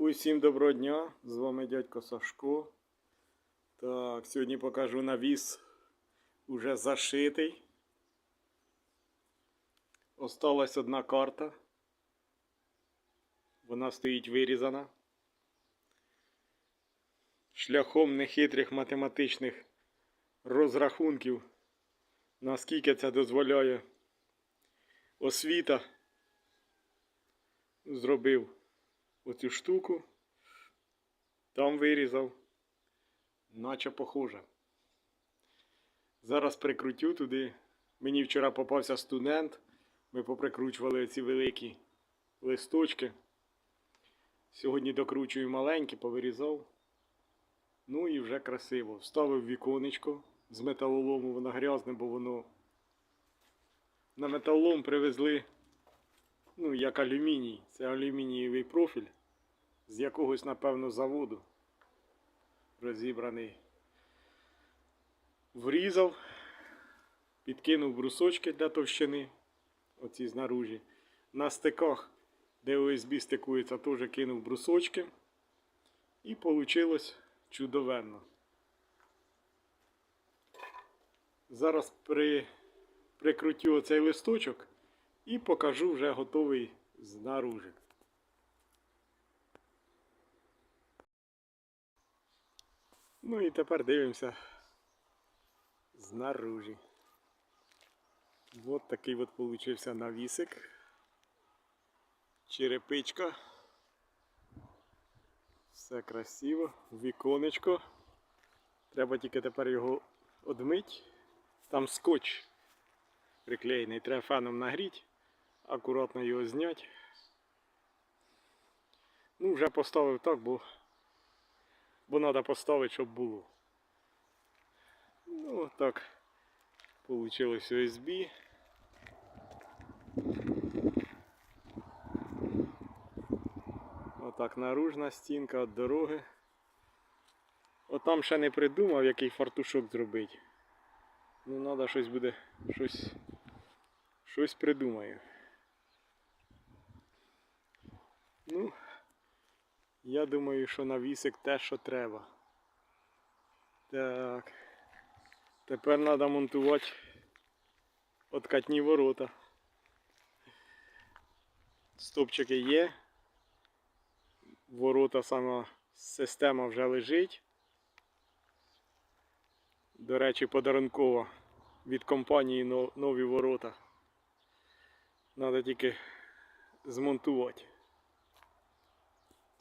Усім доброго дня! З вами дядько Сашко. Так, сьогодні покажу навіс уже зашитий. Осталась одна карта. Вона стоїть вирізана. Шляхом нехитрих математичних розрахунків, наскільки це дозволяє освіта, зробив оцю штуку, там вирізав, наче похоже. Зараз прикрутю туди. Мені вчора попався студент. Ми поприкручували ці великі листочки. Сьогодні докручую маленькі, повирізав. Ну і вже красиво. Вставив віконечко з металолому, воно грязне, бо воно на металолом привезли ну, як алюміній. Це алюмінієвий профіль з якогось, напевно, заводу розібраний. Врізав, підкинув брусочки для товщини, оці знаружі. На стиках, де ОСБ стикується, теж кинув брусочки. І вийшло чудовенно. Зараз при, прикрутю оцей листочок і покажу вже готовий знаружи. Ну і тепер дивимося знаружі. От такий от получився навісик. Черепичка. Все красиво. Віконечко. Треба тільки тепер його одмить. Там скотч приклеєний, треба феном нагріти, акуратно його зняти. Ну, вже поставив так, бо бо треба поставити, щоб було. Ну, так, получилось USB. Отак наружна стінка від дороги. Отам ще не придумав, який фартушок зробити. Ну, треба щось буде, щось, щось придумаю. Ну, я думаю, що навісик те, що треба. Так. Тепер треба монтувати откатні ворота. Стопчики є. Ворота сама система вже лежить. До речі, подарункова від компанії нові ворота. Треба тільки змонтувати.